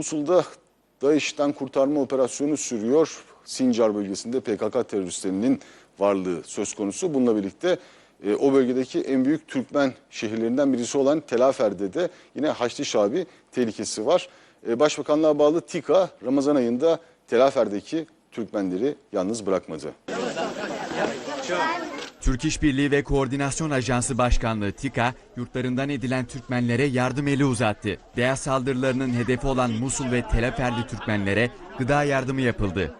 Musul'da DAEŞ'ten kurtarma operasyonu sürüyor. Sincar bölgesinde PKK teröristlerinin varlığı söz konusu. Bununla birlikte e, o bölgedeki en büyük Türkmen şehirlerinden birisi olan Telafer'de de yine Haçlı Şabi tehlikesi var. E, Başbakanlığa bağlı TİKA Ramazan ayında Telafer'deki Türkmenleri yalnız bırakmadı. Türk İşbirliği ve Koordinasyon Ajansı Başkanlığı TİKA, yurtlarından edilen Türkmenlere yardım eli uzattı. DEA saldırılarının hedefi olan Musul ve Teleferli Türkmenlere gıda yardımı yapıldı.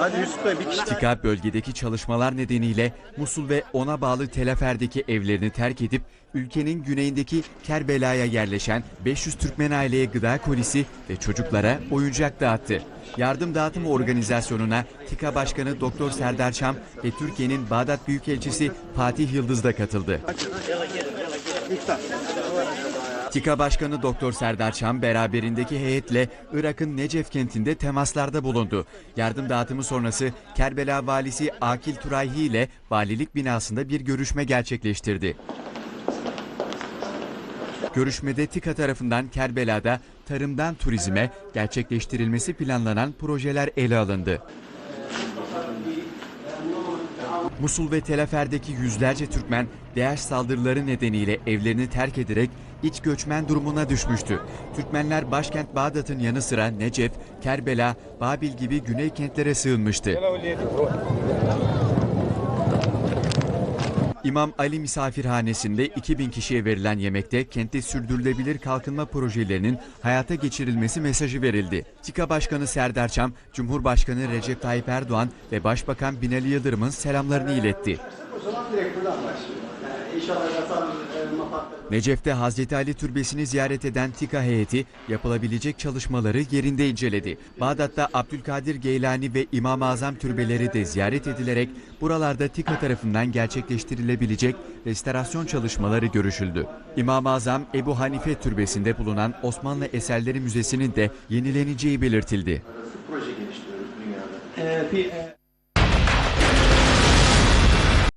Hadi Yusuf Bey bir kişi TİKA bölgedeki çalışmalar nedeniyle Musul ve ona bağlı Telefer'deki evlerini terk edip ülkenin güneyindeki Kerbela'ya yerleşen 500 Türkmen aileye gıda kolisi ve çocuklara oyuncak dağıttı. Yardım dağıtımı organizasyonuna TİKA Başkanı Doktor Serdar Çam ve Türkiye'nin Bağdat Büyükelçisi Fatih Yıldız da katıldı. TİKA Başkanı Doktor Serdar Çam beraberindeki heyetle Irak'ın Necef kentinde temaslarda bulundu. Yardım dağıtımı sonrası Kerbela valisi Akil Turayhi ile valilik binasında bir görüşme gerçekleştirdi. Görüşmede TİKA tarafından Kerbela'da tarımdan turizme gerçekleştirilmesi planlanan projeler ele alındı. Musul ve Telefer'deki yüzlerce Türkmen DAEŞ saldırıları nedeniyle evlerini terk ederek iç göçmen durumuna düşmüştü. Türkmenler başkent Bağdat'ın yanı sıra Necef, Kerbela, Babil gibi güney kentlere sığınmıştı. İmam Ali Misafirhanesi'nde 2000 kişiye verilen yemekte kentte sürdürülebilir kalkınma projelerinin hayata geçirilmesi mesajı verildi. TİKA Başkanı Serdar Çam, Cumhurbaşkanı Recep Tayyip Erdoğan ve Başbakan Binali Yıldırım'ın selamlarını iletti. O zaman direkt buradan başlıyor. Necef'te Hazreti Ali Türbesi'ni ziyaret eden TİKA heyeti yapılabilecek çalışmaları yerinde inceledi. Bağdat'ta Abdülkadir Geylani ve İmam-ı Azam türbeleri de ziyaret edilerek buralarda TİKA tarafından gerçekleştirilebilecek restorasyon çalışmaları görüşüldü. İmam-ı Azam Ebu Hanife Türbesi'nde bulunan Osmanlı Eserleri Müzesi'nin de yenileneceği belirtildi. proje geliştiriyoruz dünyada. Ee, bir e,